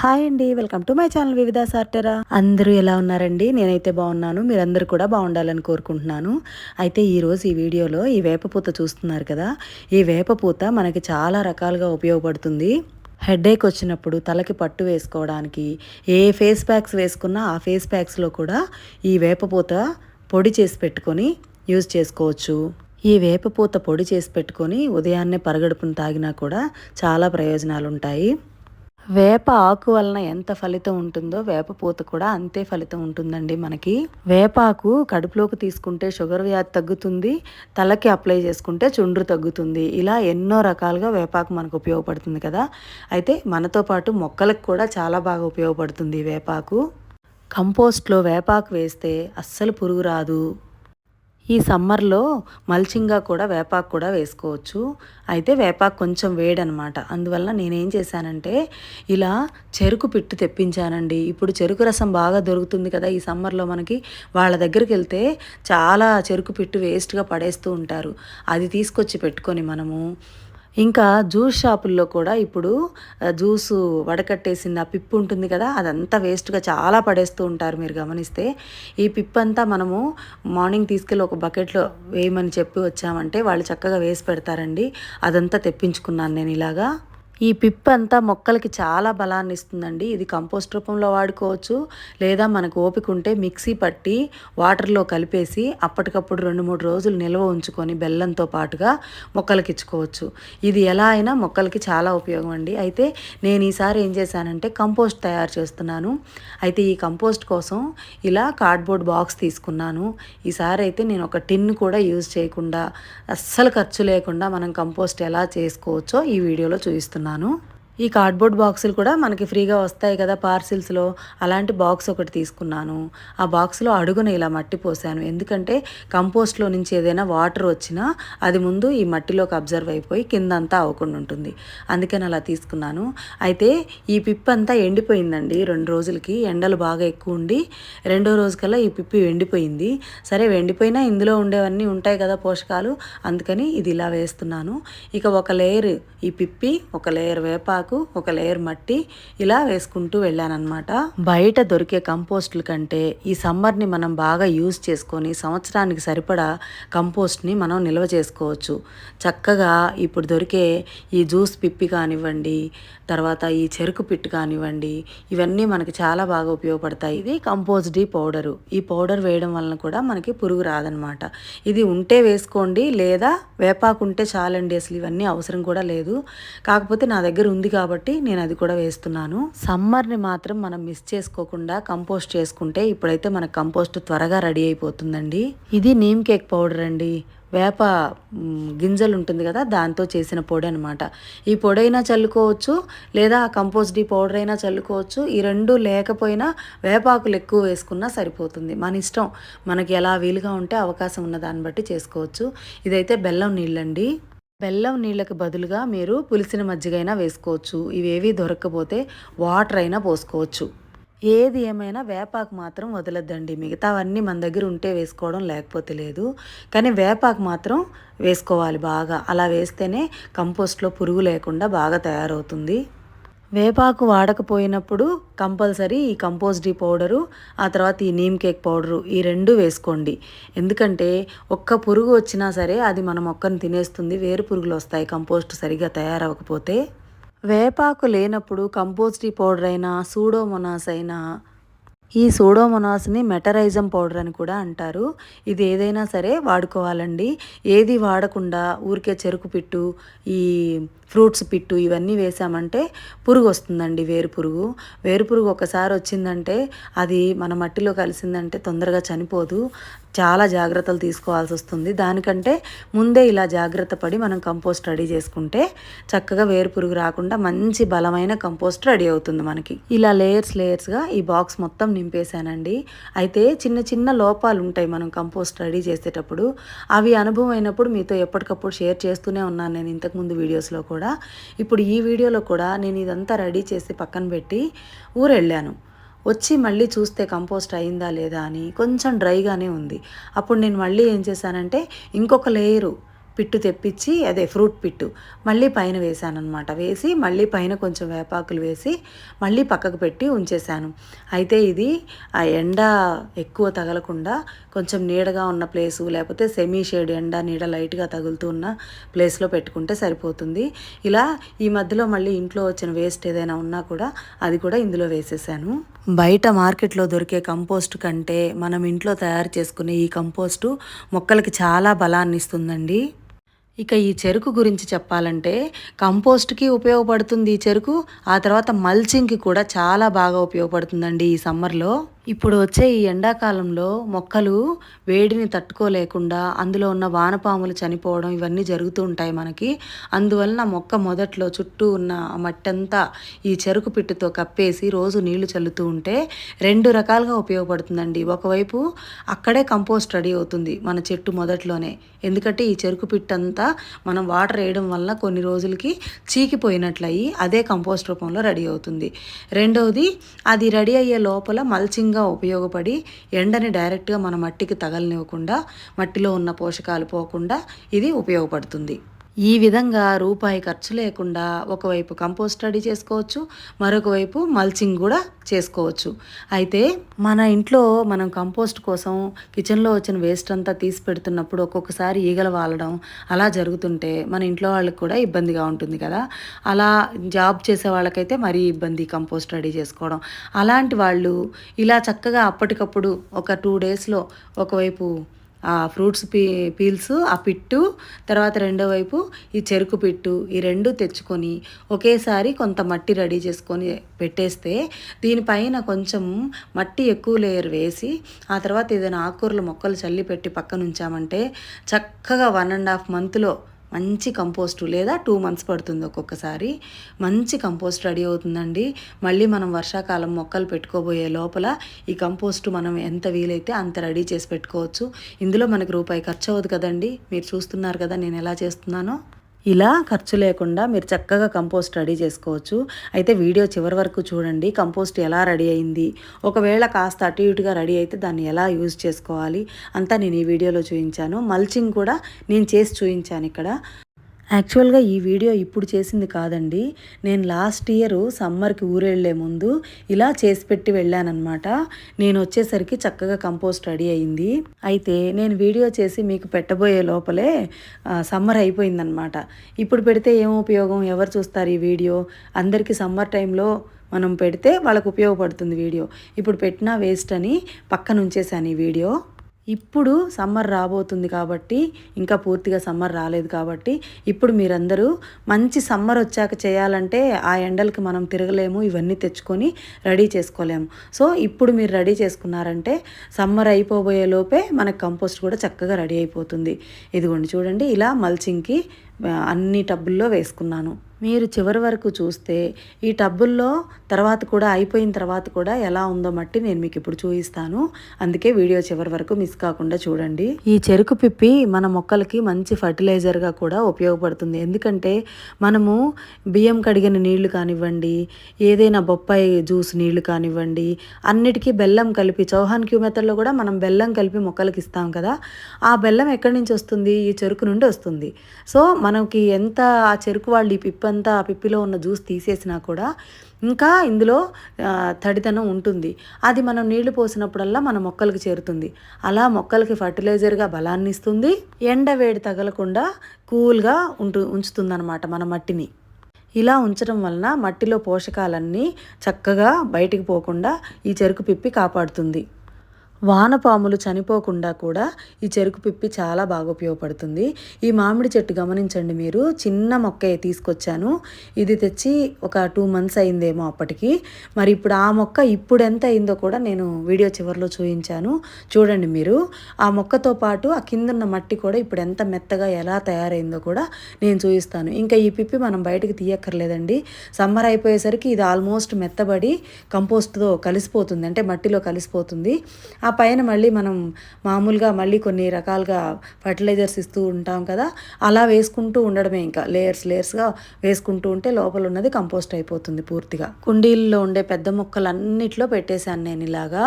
Hi అండి welcome to my channel వివిధ సార్టరా. అందరూ ఎలా ఉన్నారండి? నేనైతే బాగున్నాను మీరందరూ కూడా బాగుండాలని కోరుకుంటున్నాను. అయితే ఈరోజు ఈ వీడియోలో ఈ వేపపూత చూస్తున్నారు కదా ఈ వేపపూత మనకి చాలా రకాలుగా ఉపయోగపడుతుంది. హెడేక్ వచ్చినప్పుడు తలకి పట్టు వేసుకోవడానికి ఏ ఫేస్ ప్యాక్స్ వేసుకున్నా ఆ ఫేస్ ప్యాక్స్లో కూడా ఈ వేపపూత పొడి చేసి పెట్టుకొని యూజ్ చేసుకోవచ్చు. ఈ వేపపూత పొడి చేసి పెట్టుకొని ఉదయాన్నే పరగడుపును తాగినా కూడా చాలా ప్రయోజనాలు ఉంటాయి వేప ఆకు వలన ఎంత ఫలితం ఉంటుందో వేప పూత కూడా అంతే ఫలితం ఉంటుందండి మనకి. వేపాకు కడుపులోకి తీసుకుంటే షుగర్ వ్యాధి తగ్గుతుంది తలకి అప్లై చేసుకుంటే చుండ్రు తగ్గుతుంది. ఇలా ఎన్నో రకాలుగా వేపాకు మనకు ఉపయోగపడుతుంది కదా. అయితే మనతో పాటు మొక్కలకు కూడా చాలా బాగా ఉపయోగపడుతుంది వేపాకు కంపోస్ట్లో వేపాకు వేస్తే అస్సలు పురుగు రాదు. ఈ సమ్మర్లో మల్చింగా కూడా వేపాకు కూడా వేసుకోవచ్చు. అయితే వేపాకు కొంచెం వేడనమాట. అందువల్ల నేనేం చేశానంటే ఇలా చెరుకు పిట్టు తెప్పించానండి. ఇప్పుడు చెరుకు రసం బాగా దొరుకుతుంది కదా ఈ సమ్మర్లో మనకి వాళ్ళ దగ్గరికి వెళ్తే చాలా చెరుకు పిట్టు వేస్ట్గా పడేస్తూ ఉంటారు. అది తీసుకొచ్చి పెట్టుకొని మనము ఇంకా జ్యూస్ షాపుల్లో కూడా ఇప్పుడు జ్యూసు వడకట్టేసిన పిప్పు ఉంటుంది కదా అదంతా వేస్ట్గా చాలా పడేస్తూ ఉంటారు మీరు గమనిస్తే. ఈ పిప్పు అంతా మనము మార్నింగ్ తీసుకెళ్ళి ఒక బకెట్లో వేయమని చెప్పి వచ్చామంటే వాళ్ళు చక్కగా వేసి పెడతారండి. అదంతా తెప్పించుకున్నాను నేను ఇలాగా. ఈ పిప్ అంతా మొక్కలకి చాలా బలాన్ని ఇస్తుందండి. ఇది కంపోస్ట్ రూపంలో వాడుకోవచ్చు. లేదా మనకు ఓపిక ఉంటే మిక్సీ పట్టి వాటర్లో కలిపేసి అప్పటికప్పుడు రెండు మూడు రోజులు నిల్వ ఉంచుకొని బెల్లంతో పాటుగా మొక్కలకి ఇచ్చుకోవచ్చు ఇది ఎలా అయినా మొక్కలకి చాలా ఉపయోగం అండి. అయితే నేను ఈసారి ఏం చేశానంటే కంపోస్ట్ తయారు చేస్తున్నాను. అయితే ఈ కంపోస్ట్ కోసం ఇలా కార్డ్బోర్డ్ బాక్స్ తీసుకున్నాను. ఈసారి అయితే నేను ఒక టిన్ కూడా యూజ్ చేయకుండా అస్సలు ఖర్చు లేకుండా మనం కంపోస్ట్ ఎలా చేసుకోవచ్చో ఈ వీడియోలో చూపిస్తున్నాను. తీసుకున్నాను ఈ కార్డ్బోర్డ్ బాక్సులు కూడా మనకి ఫ్రీగా వస్తాయి కదా పార్సిల్స్లో అలాంటి బాక్స్ ఒకటి తీసుకున్నాను. ఆ బాక్స్లో అడుగున ఇలా మట్టి పోసాను. ఎందుకంటే కంపోస్ట్లో నుంచి ఏదైనా వాటర్ వచ్చినా అది ముందు ఈ మట్టిలోకి అబ్జర్వ్ అయిపోయి కిందంతా అవ్వకుండా ఉంటుంది. అందుకని అలా తీసుకున్నాను. అయితే ఈ పిప్ అంతా ఎండిపోయిందండి. రెండు రోజులకి ఎండలు బాగా ఎక్కువ ఉండి రెండో రోజుకల్లా ఈ పిప్పి ఎండిపోయింది. సరే ఎండిపోయినా ఇందులో ఉండేవన్నీ ఉంటాయి కదా పోషకాలు. అందుకని ఇది ఇలా వేస్తున్నాను. ఇక ఒక లేయర్ ఈ పిప్పి ఒక లేయర్ వేపాకు ఆకు ఒక లేయర్ మట్టి ఇలా వేసుకుంటూ వెళ్ళానమాట బయట దొరికే కంపోస్ట్ల కంటే ఈ సమ్మర్ని మనం బాగా యూజ్ చేసుకొని సంవత్సరానికి సరిపడా కంపోస్ట్ని మనం నిల్వ చేసుకోవచ్చు. చక్కగా ఇప్పుడు దొరికే ఈ జ్యూస్ పిప్పి కానివ్వండి తర్వాత ఈ చెరుకు పిట్టు కానివ్వండి ఇవన్నీ మనకి చాలా బాగా ఉపయోగపడతాయి. ఇది కంపోజ్ డి పౌడరు. ఈ పౌడర్ వేయడం వలన కూడా మనకి పురుగు రాదనమాట ఇది ఉంటే వేసుకోండి లేదా వేపాకు ఉంటే చాలండి అసలు ఇవన్నీ అవసరం కూడా లేదు. కాకపోతే నా దగ్గర ఉంది కాబట్టి నేను అది కూడా వేస్తున్నాను. సమ్మర్ని మాత్రం మనం మిస్ చేసుకోకుండా కంపోస్ట్ చేసుకుంటే ఇప్పుడైతే మన కంపోస్ట్ త్వరగా రెడీ అయిపోతుందండి. ఇది నీమ్ కేక్ పౌడర్ అండి. వేప గింజలు ఉంటుంది కదా దాంతో చేసిన పొడి అనమాట ఈ పొడి అయినా చల్లుకోవచ్చు లేదా కంపోస్ట్ డి పౌడర్ అయినా చల్లుకోవచ్చు. ఈ రెండు లేకపోయినా వేపాకులు ఎక్కువ వేసుకున్నా సరిపోతుంది. మన ఇష్టం మనకి ఎలా వీలుగా ఉంటే అవకాశం ఉన్న దాన్ని బట్టి చేసుకోవచ్చు. ఇదైతే బెల్లం నీళ్ళండి. బెల్లం నీళ్ళకి బదులుగా మీరు పులిసిన మజ్జిగైనా వేసుకోవచ్చు. ఇవేవి దొరకకపోతే వాటర్ అయినా పోసుకోవచ్చు. ఏది ఏమైనా వేపాకు మాత్రం వదలద్దండి. మిగతావన్నీ మన దగ్గర ఉంటే వేసుకోవడం లేకపోతే లేదు. కానీ వేపాకు మాత్రం వేసుకోవాలి బాగా. అలా వేస్తేనే కంపోస్ట్లో పురుగు లేకుండా బాగా తయారవుతుంది. వేపాకు వాడకపోయినప్పుడు కంపల్సరీ ఈ కంపోస్ట్ డీ పౌడరు ఆ తర్వాత ఈ నీమ్ కేక్ పౌడరు ఈ రెండు వేసుకోండి. ఎందుకంటే ఒక్క పురుగు వచ్చినా సరే అది మన మొక్కను తినేస్తుంది వేరు పురుగులు వస్తాయి కంపోస్ట్ సరిగా తయారవకపోతే వేపాకు లేనప్పుడు కంపోస్ట్ డీ పౌడర్ అయినా సూడోమొనాస్ అయినా ఈ సూడోమొనాస్ని మెటరైజం పౌడర్ అని కూడా అంటారు. ఇది ఏదైనా సరే వాడుకోవాలండి. ఏది వాడకుండా ఊరికే చెరుకు పిట్టు ఈ ఫ్రూట్స్ పిట్టు ఇవన్నీ వేసామంటే పురుగు వస్తుందండి వేరు పురుగు. వేరు పురుగు ఒకసారి వచ్చిందంటే అది మన మట్టిలో కలిసిందంటే తొందరగా చనిపోదు. చాలా జాగ్రత్తలు తీసుకోవాల్సి వస్తుంది. దానికంటే ముందే ఇలా జాగ్రత్త పడి మనం కంపోస్ట్ రెడీ చేసుకుంటే చక్కగా వేరు పురుగు రాకుండా మంచి బలమైన కంపోస్ట్ రెడీ అవుతుంది మనకి. ఇలా లేయర్స్ లేయర్స్గా ఈ బాక్స్ మొత్తం నింపేశానండి. అయితే చిన్న చిన్న లోపాలు ఉంటాయి మనం కంపోస్ట్ రెడీ చేసేటప్పుడు. అవి అనుభవం అయినప్పుడు మీతో ఎప్పటికప్పుడు షేర్ చేస్తూనే ఉన్నాను నేను ఇంతకుముందు వీడియోస్లో కూడా. ఇప్పుడు ఈ వీడియోలో కూడా నేను ఇదంతా రెడీ చేసి పక్కన పెట్టి ఊరు వెళ్ళాను వచ్చి మళ్ళీ చూస్తే కంపోస్ట్ అయిందా లేదా అని కొంచెం డ్రైగానే ఉంది. అప్పుడు నేను మళ్ళీ ఏం చేశానంటే ఇంకొక లేయరు పిట్టు తెప్పించి అదే ఫ్రూట్ పిట్టు మళ్ళీ పైన వేసాను అనమాట వేసి మళ్ళీ పైన కొంచెం వేపాకులు వేసి మళ్ళీ పక్కకు పెట్టి ఉంచేశాను. అయితే ఇది ఆ ఎండ ఎక్కువ తగలకుండా కొంచెం నీడగా ఉన్న ప్లేసు లేకపోతే సెమీ షేడ్ ఎండ నీడ లైట్గా తగులుతూ ఉన్న ప్లేస్లో పెట్టుకుంటే సరిపోతుంది. ఇలా ఈ మధ్యలో మళ్ళీ ఇంట్లో వచ్చిన వేస్ట్ ఏదైనా ఉన్నా కూడా అది కూడా ఇందులో వేసేసాను. బయట మార్కెట్లో దొరికే కంపోస్ట్ కంటే మనం ఇంట్లో తయారు చేసుకునే ఈ కంపోస్టు మొక్కలకి చాలా బలాన్ని ఇస్తుందండి ఇక ఈ చెరుకు గురించి చెప్పాలంటే కంపోస్ట్కి ఉపయోగపడుతుంది ఈ చెరుకు ఆ తర్వాత మల్చింగ్కి కూడా చాలా బాగా ఉపయోగపడుతుందండి ఈ సమ్మర్లో. ఇప్పుడు వచ్చే ఈ ఎండాకాలంలో మొక్కలు వేడిని తట్టుకోలేకుండా అందులో ఉన్న వానపాములు చనిపోవడం ఇవన్నీ జరుగుతూ ఉంటాయి మనకి. అందువలన మొక్క మొదట్లో చుట్టూ ఉన్న మట్టి అంతా ఈ చెరుకు పిట్టుతో కప్పేసి రోజు నీళ్ళు చల్లుతూ ఉంటే రెండు రకాలుగా ఉపయోగపడుతుందండి. ఒకవైపు అక్కడే కంపోస్ట్ రెడీ అవుతుంది మన చెట్టు మొదట్లోనే. ఎందుకంటే ఈ చెరుకు పిట్టంతా మనం వాటర్ వేయడం వల్ల కొన్ని రోజులకి చీకిపోయినట్లయి అదే కంపోస్ట్ రూపంలో రెడీ అవుతుంది. రెండవది అది రెడీ అయ్యే లోపల విధంగా ఉపయోగపడి ఎండని డైరెక్ట్గా మన మట్టికి తగలనివ్వకుండా మట్టిలో ఉన్న పోషకాలు పోకుండా ఇది ఉపయోగపడుతుంది. ఈ విధంగా రూపాయి ఖర్చు లేకుండా ఒకవైపు కంపోస్ట్ రెడీ చేసుకోవచ్చు మరొక వైపు మల్చింగ్ కూడా చేసుకోవచ్చు. అయితే మన ఇంట్లో మనం కంపోస్ట్ కోసం కిచెన్లో వచ్చిన వేస్ట్ అంతా తీసి పెడుతున్నప్పుడు ఒక్కొక్కసారి ఈగలు వాలడం అలా జరుగుతుంటే మన ఇంట్లో వాళ్ళకి కూడా ఇబ్బందిగా ఉంటుంది కదా. అలా జాబ్ చేసే వాళ్ళకైతే మరీ ఇబ్బంది కంపోస్ట్ రెడీ చేసుకోవడం. అలాంటి వాళ్ళు ఇలా చక్కగా అప్పటికప్పుడు ఒక టూ డేస్లో ఒకవైపు ఆ ఫ్రూట్స్ పీ పీల్స్ ఆ పిట్టు తర్వాత రెండో వైపు ఈ చెరుకు పిట్టు ఈ రెండు తెచ్చుకొని ఒకేసారి కొంత మట్టి రెడీ చేసుకొని పెట్టేస్తే దీనిపైన కొంచెం మట్టి ఎక్కువ లేయర్ వేసి ఆ తర్వాత ఏదైనా ఆకుకూరలు మొక్కలు చల్లి పెట్టి పక్కన ఉంచామంటే చక్కగా వన్ అండ్ హాఫ్ మంత్లో మంచి కంపోస్టు లేదా టూ మంత్స్ పడుతుంది ఒక్కొక్కసారి. మంచి కంపోస్ట్ రెడీ అవుతుందండి. మళ్ళీ మనం వర్షాకాలం మొక్కలు పెట్టుకోబోయే లోపల ఈ కంపోస్టు మనం ఎంత వీలైతే అంత రెడీ చేసి పెట్టుకోవచ్చు. ఇందులో మనకి రూపాయి ఖర్చు అవ్వదు కదండి. మీరు చూస్తున్నారు కదా నేను ఎలా చేస్తున్నానో. ఇలా ఖర్చు లేకుండా మీరు చక్కగా కంపోస్ట్ రెడీ చేసుకోవచ్చు. అయితే వీడియో చివరి వరకు చూడండి. కంపోస్ట్ ఎలా రెడీ అయింది? ఒకవేళ కాస్త అటు ఇటుగా రెడీ అయితే దాన్ని ఎలా యూజ్ చేసుకోవాలి? అంతా నేను ఈ వీడియోలో చూపించాను. మల్చింగ్ కూడా నేను చేసి చూపించాను ఇక్కడ. యాక్చువల్గా ఈ వీడియో ఇప్పుడు చేసింది కాదండి. నేను లాస్ట్ ఇయర్ సమ్మర్కి ఊరెళ్ళే ముందు ఇలా చేసి పెట్టి వెళ్ళానమాట నేను వచ్చేసరికి చక్కగా కంపోస్ట్ రెడీ అయింది. అయితే నేను వీడియో చేసి మీకు పెట్టబోయే లోపలే సమ్మర్ అయిపోయిందనమాట ఇప్పుడు పెడితే ఏం ఉపయోగం? ఎవరు చూస్తారు ఈ వీడియో? అందరికీ సమ్మర్ టైంలో మనం పెడితే వాళ్ళకు ఉపయోగపడుతుంది వీడియో. ఇప్పుడు పెట్టినా వేస్ట్ అని పక్కన ఉంచేసాను ఈ వీడియో. ఇప్పుడు సమ్మర్ రాబోతుంది కాబట్టి ఇంకా పూర్తిగా సమ్మర్ రాలేదు కాబట్టి ఇప్పుడు మీరందరూ మంచి సమ్మర్ వచ్చాక చేయాలంటే ఆ ఎండలకి మనం తిరగలేము ఇవన్నీ తెచ్చుకొని రెడీ చేసుకోలేము. సో ఇప్పుడు మీరు రెడీ చేసుకున్నారంటే సమ్మర్ అయిపోబోయే లోపే మనకు కంపోస్ట్ కూడా చక్కగా రెడీ అయిపోతుంది. ఇదిగోండి చూడండి ఇలా మల్చింగ్కి అన్ని టబ్బుల్లో వేసుకున్నాను. మీరు చివరి వరకు చూస్తే ఈ టబ్బుల్లో తర్వాత కూడా అయిపోయిన తర్వాత కూడా ఎలా ఉందో మట్టి నేను మీకు ఇప్పుడు చూపిస్తాను. అందుకే వీడియో చివరి వరకు మిస్ కాకుండా చూడండి. ఈ చెరుకు పిప్పి మన మొక్కలకి మంచి ఫర్టిలైజర్గా కూడా ఉపయోగపడుతుంది. ఎందుకంటే మనము బియ్యం కడిగిన నీళ్ళు కానివ్వండి ఏదైనా బొప్పాయి జ్యూస్ నీళ్ళు కానివ్వండి అన్నిటికీ బెల్లం కలిపి చౌహాన్ క్యూ మెథడ్లో కూడా మనం బెల్లం కలిపి మొక్కలకి ఇస్తాం కదా. ఆ బెల్లం ఎక్కడి నుంచి వస్తుంది? ఈ చెరుకు నుండి వస్తుంది. సో మనకి ఎంత ఆ చెరుకు వాళ్ళు ఈ పిప్పి అంతా ఆ పిప్పిలో ఉన్న జ్యూస్ తీసేసినా కూడా ఇంకా ఇందులో తడితనం ఉంటుంది. అది మనం నీళ్ళు పోసినప్పుడల్లా మన మొక్కలకి చేరుతుంది. అలా మొక్కలకి ఫర్టిలైజర్గా బలాన్ని ఇస్తుంది. ఎండ వేడి తగలకుండా కూల్గా ఉంటు ఉంచుతుందన్నమాట మన మట్టిని. ఇలా ఉంచడం వలన మట్టిలో పోషకాలన్నీ చక్కగా బయటికి పోకుండా ఈ చెరుకు పిప్పి కాపాడుతుంది. వానపాములు చనిపోకుండా కూడా ఈ చెరుకు పిప్పి చాలా బాగా ఉపయోగపడుతుంది. ఈ మామిడి చెట్టు గమనించండి మీరు. చిన్న మొక్క తీసుకొచ్చాను. ఇది తెచ్చి ఒక టూ మంత్స్ అయిందేమో అప్పటికి. మరి ఇప్పుడు ఆ మొక్క ఇప్పుడు ఎంత అయిందో కూడా నేను వీడియో చివరిలో చూపించాను. చూడండి మీరు. ఆ మొక్కతో పాటు ఆ కిందన్న మట్టి కూడా ఇప్పుడు ఎంత మెత్తగా ఎలా తయారైందో కూడా నేను చూపిస్తాను. ఇంకా ఈ పిప్పి మనం బయటకు తీయక్కర్లేదండి. సమ్మర్ అయిపోయేసరికి ఇది ఆల్మోస్ట్ మెత్తబడి కంపోస్ట్తో కలిసిపోతుంది. అంటే మట్టిలో కలిసిపోతుంది. ఆ పైన మళ్ళీ మనం మామూలుగా మళ్ళీ కొన్ని రకాలుగా ఫర్టిలైజర్స్ ఇస్తూ ఉంటాం కదా అలా వేసుకుంటూ ఉండడమే ఇంకా. లేయర్స్ లేయర్స్గా వేసుకుంటూ ఉంటే లోపల ఉన్నది కంపోస్ట్ అయిపోతుంది పూర్తిగా. కుండీల్లో ఉండే పెద్ద మొక్కలన్నిట్లో పెట్టేశాను నేను ఇలాగా.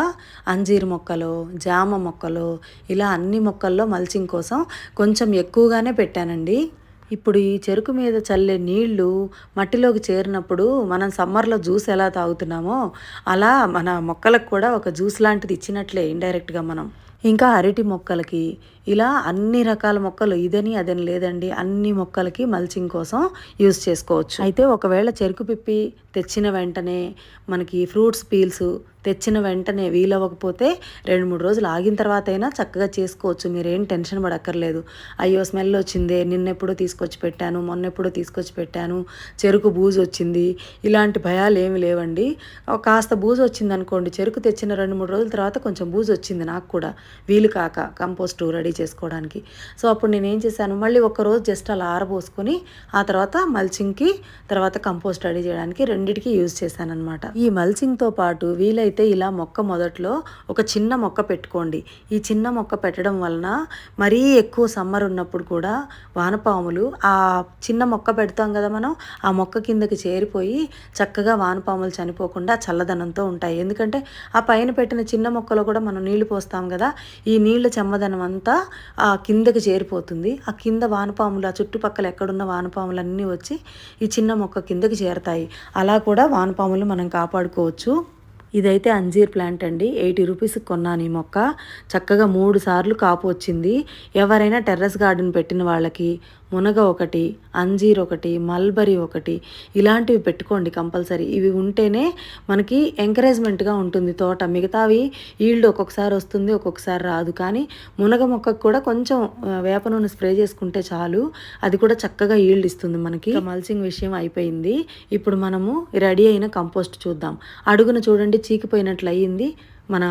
అంజీర్ మొక్కలు జామ మొక్కలు ఇలా అన్ని మొక్కల్లో మల్చింగ్ కోసం కొంచెం ఎక్కువగానే పెట్టానండి. ఇప్పుడు ఈ చెరుకు మీద చల్లే నీళ్ళు మట్టిలోకి చేరినప్పుడు మనం సమ్మర్లో జ్యూస్ ఎలా తాగుతున్నామో అలా మన మొక్కలకు కూడా ఒక జ్యూస్ లాంటిది ఇచ్చినట్లే ఇండైరెక్ట్గా మనం. ఇంకా అరటి మొక్కలకి ఇలా అన్ని రకాల మొక్కలు ఇదని అదని లేదండి. అన్ని మొక్కలకి మల్చింగ్ కోసం యూజ్ చేసుకోవచ్చు. అయితే ఒకవేళ చెరుకు పిప్పి తెచ్చిన వెంటనే మనకి ఫ్రూట్స్ పీల్స్ తెచ్చిన వెంటనే వీలవ్వకపోతే రెండు మూడు రోజులు ఆగిన తర్వాత అయినా చక్కగా చేసుకోవచ్చు. మీరేం టెన్షన్ పడక్కర్లేదు. అయ్యో స్మెల్ వచ్చిందే నిన్నెప్పుడో తీసుకొచ్చి పెట్టాను మొన్నెప్పుడో తీసుకొచ్చి పెట్టాను చెరుకు బూజు వచ్చింది ఇలాంటి భయాలు ఏమి లేవండి. కాస్త బూజు వచ్చింది అనుకోండి చెరుకు తెచ్చిన రెండు మూడు రోజుల తర్వాత కొంచెం బూజు వచ్చింది నాకు కూడా. వీలు కాక కంపోస్ట్ రెడీ చేసుకోవడానికి. సో అప్పుడు నేను ఏం చేశాను మళ్ళీ ఒక రోజు జస్ట్ అలా ఆరబోసుకొని ఆ తర్వాత మల్చింగ్కి తర్వాత కంపోస్ట్ రెడీ చేయడానికి రెండిటికి యూజ్ చేశాను అనమాట ఈ మల్చింగ్తో పాటు వీలైతే ఇలా మొక్క మొదట్లో ఒక చిన్న మొక్క పెట్టుకోండి. ఈ చిన్న మొక్క పెట్టడం వలన మరీ ఎక్కువ సమ్మర్ ఉన్నప్పుడు కూడా వానపాములు ఆ చిన్న మొక్క పెడతాం కదా మనం ఆ మొక్క కిందకి చేరిపోయి చక్కగా వానపాములు చనిపోకుండా చల్లదనంతో ఉంటాయి. ఎందుకంటే ఆ పైన పెట్టిన చిన్న మొక్కలో కూడా మనం నీళ్ళు పోస్తాం కదా ఈ నీళ్ళ చెమ్మదనం అంతా కిందకి చేరిపోతుంది. ఆ కింద వానపాములు ఆ చుట్టుపక్కల ఎక్కడున్న వానపాములన్నీ వచ్చి ఈ చిన్న మొక్క కిందకి చేరతాయి. అలా కూడా వానపాములు మనం కాపాడుకోవచ్చు. ఇదైతే అంజీర్ ప్లాంట్ అండి. ఎయిటీ రూపీస్కి కొన్నాను ఈ మొక్క. చక్కగా మూడు సార్లు కాపు వచ్చింది. ఎవరైనా టెర్రస్ గార్డెన్ పెట్టిన వాళ్ళకి మునగ ఒకటి అంజీర్ ఒకటి మల్బరీ ఒకటి ఇలాంటివి పెట్టుకోండి కంపల్సరీ. ఇవి ఉంటేనే మనకి ఎంకరేజ్మెంట్గా ఉంటుంది తోట. మిగతావి ఈల్డ్ ఒక్కొక్కసారి వస్తుంది ఒక్కొక్కసారి రాదు. కానీ మునగ మొక్కకు కూడా కొంచెం వేప నూనె స్ప్రే చేసుకుంటే చాలు. అది కూడా చక్కగా ఈల్డ్ ఇస్తుంది మనకి. మల్చింగ్ విషయం అయిపోయింది. ఇప్పుడు మనము రెడీ అయిన కంపోస్ట్ చూద్దాం. అడుగున చూడండి చీకిపోయినట్లు అయ్యింది మన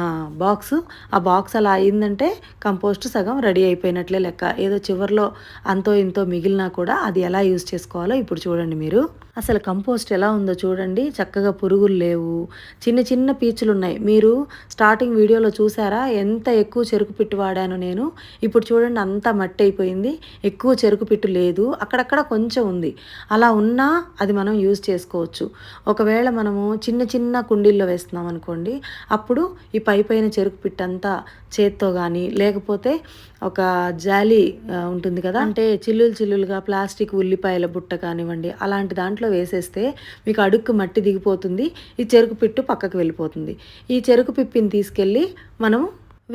బాక్స్. ఆ బాక్స్ అలా అయిందంటే కంపోస్ట్ సగం రెడీ అయిపోయినట్లే లెక్క. ఏదో చివర్లో అంతో ఇంతో మిగిలినా కూడా అది ఎలా యూజ్ చేసుకోవాలో ఇప్పుడు చూడండి మీరు. అసలు కంపోస్ట్ ఎలా ఉందో చూడండి. చక్కగా పురుగులు లేవు. చిన్న చిన్న పీచులు ఉన్నాయి. మీరు స్టార్టింగ్ వీడియోలో చూసారా? ఎంత ఎక్కువ చెరుకు పిట్టు వాడాను నేను. ఇప్పుడు చూడండి అంతా మట్టి అయిపోయింది. ఎక్కువ చెరుకు పిట్టు లేదు. అక్కడక్కడ కొంచెం ఉంది. అలా ఉన్నా అది మనం యూజ్ చేసుకోవచ్చు. ఒకవేళ మనము చిన్న చిన్న కుండీల్లో వేస్తున్నాం అనుకోండి అప్పుడు ఈ పై పైన చెరుకు పిట్టంతా చేత్తో కానీ లేకపోతే ఒక జాలి ఉంటుంది కదా? అంటే చిల్లులు చిల్లులుగా ప్లాస్టిక్ ఉల్లిపాయల బుట్ట కానివ్వండి అలాంటి దాంట్లో వేసేస్తే మీకు అడుక్కు మట్టి దిగిపోతుంది ఈ చెరుకు పిట్టు పక్కకు వెళ్ళిపోతుంది. ఈ చెరుకు పిప్పిని తీసుకెళ్ళి మనం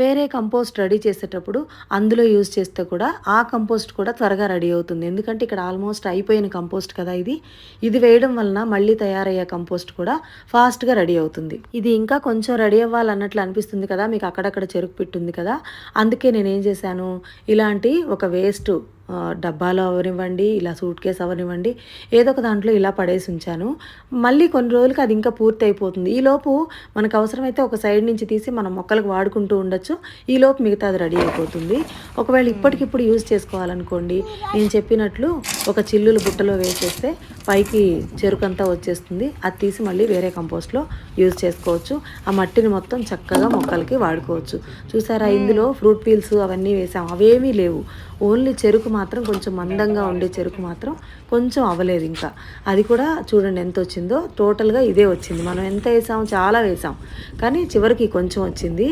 వేరే కంపోస్ట్ రెడీ చేసేటప్పుడు అందులో యూజ్ చేస్తే కూడా ఆ కంపోస్ట్ కూడా త్వరగా రెడీ అవుతుంది. ఎందుకంటే ఇక్కడ ఆల్మోస్ట్ అయిపోయిన కంపోస్ట్ కదా ఇది. ఇది వేయడం వలన మళ్ళీ తయారయ్యే కంపోస్ట్ కూడా ఫాస్ట్గా రెడీ అవుతుంది. ఇది ఇంకా కొంచెం రెడీ అవ్వాలన్నట్లు అనిపిస్తుంది కదా. మీకు అక్కడక్కడ చెరుకు పెట్టుంది కదా. అందుకే నేనేం చేశాను ఇలాంటి ఒక వేస్ట్ డబ్బాలో అవనివ్వండి ఇలా సూట్ కేస్ అవనివ్వండి ఏదో ఒక దాంట్లో ఇలా పడేసి ఉంచాను. మళ్ళీ కొన్ని రోజులకి అది ఇంకా పూర్తి అయిపోతుంది ఈలోపు మనకు అవసరమైతే ఒక సైడ్ నుంచి తీసి మనం మొక్కలకు వాడుకుంటూ ఉండొచ్చు. ఈలోపు మిగతా అది రెడీ అయిపోతుంది. ఒకవేళ ఇప్పటికిప్పుడు యూజ్ చేసుకోవాలనుకోండి నేను చెప్పినట్లు ఒక చిల్లులు బుట్టలో వేసేస్తే పైకి చెరుకంతా వచ్చేస్తుంది. అది తీసి మళ్ళీ వేరే కంపోస్ట్లో యూజ్ చేసుకోవచ్చు. ఆ మట్టిని మొత్తం చక్కగా మొక్కలకి వాడుకోవచ్చు. చూసారా? ఇందులో ఫ్రూట్ పీల్స్ అవన్నీ వేసాం. అవేమీ లేవు. ఓన్లీ చెరుకు మాత్రం కొంచెం మందంగా ఉండే చెరుకు మాత్రం కొంచెం అవ్వలేదు ఇంకా. అది కూడా చూడండి ఎంత వచ్చిందో. టోటల్గా ఇదే వచ్చింది. మనం ఎంత వేసాం చాలా వేసాం. కానీ చివరికి కొంచెం వచ్చింది.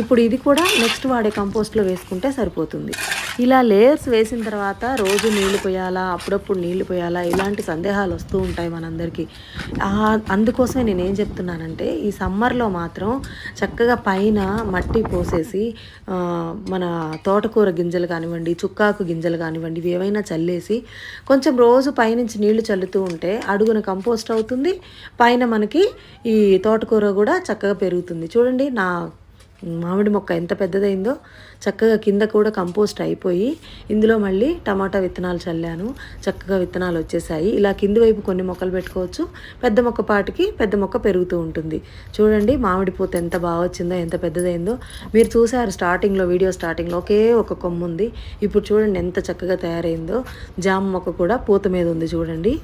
ఇప్పుడు ఇది కూడా నెక్స్ట్ వాడే కంపోస్ట్లో వేసుకుంటే సరిపోతుంది. ఇలా లేయర్స్ వేసిన తర్వాత రోజు నీళ్ళు పోయాలా అప్పుడప్పుడు నీళ్ళు పోయాలా ఇలాంటి సందేహాలు వస్తూ ఉంటాయి మనందరికీ. అందుకోసమే నేను ఏం చెప్తున్నానంటే ఈ సమ్మర్లో మాత్రం చక్కగా పైన మట్టి పోసేసి మన తోటకూర గింజలు కానివ్వండి చుక్కాకు గింజలు కానివ్వండి ఇవి ఏవైనా చల్లేసి కొంచెం రోజు పైనుంచి నీళ్ళు చల్లుతూ ఉంటే అడుగున కంపోస్ట్ అవుతుంది. పైన మనకి ఈ తోటకూర కూడా చక్కగా పెరుగుతుంది. చూడండి నా మామిడి మొక్క ఎంత పెద్దదైందో చక్కగా కింద కూడా కంపోస్ట్ అయిపోయి ఇందులో మళ్ళీ టమాటా విత్తనాలు చల్లాను. చక్కగా విత్తనాలు వచ్చేసాయి. ఇలా కింది వైపు కొన్ని మొక్కలు పెట్టుకోవచ్చు. పెద్ద మొక్క పాటికి పెద్ద మొక్క పెరుగుతూ ఉంటుంది. చూడండి మామిడి పూత ఎంత బాగా వచ్చిందో ఎంత పెద్దదైందో. మీరు చూసారు స్టార్టింగ్లో వీడియో స్టార్టింగ్లో ఒకే ఒక కొమ్ము ఉంది. ఇప్పుడు చూడండి ఎంత చక్కగా తయారైందో. జామ మొక్క కూడా పూత మీద ఉంది చూడండి.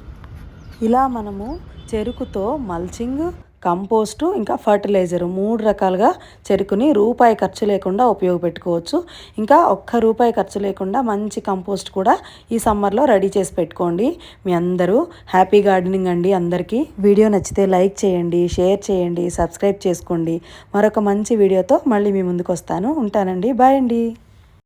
ఇలా మనము చెరుకుతో మల్చింగ్ కంపోస్టు ఇంకా ఫర్టిలైజరు మూడు రకాలుగా చెరుకుని రూపాయి ఖర్చు లేకుండా ఉపయోగపెట్టుకోవచ్చు. ఇంకా ఒక్క రూపాయి ఖర్చు లేకుండా మంచి కంపోస్ట్ కూడా ఈ సమ్మర్లో రెడీ చేసి పెట్టుకోండి. మీ అందరూ హ్యాపీ గార్డెనింగ్ అండి. అందరికీ వీడియో నచ్చితే లైక్ చేయండి షేర్ చేయండి సబ్స్క్రైబ్ చేసుకోండి. మరొక మంచి వీడియోతో మళ్ళీ మీ ముందుకు వస్తాను ఉంటానండి. బాయ్ అండి.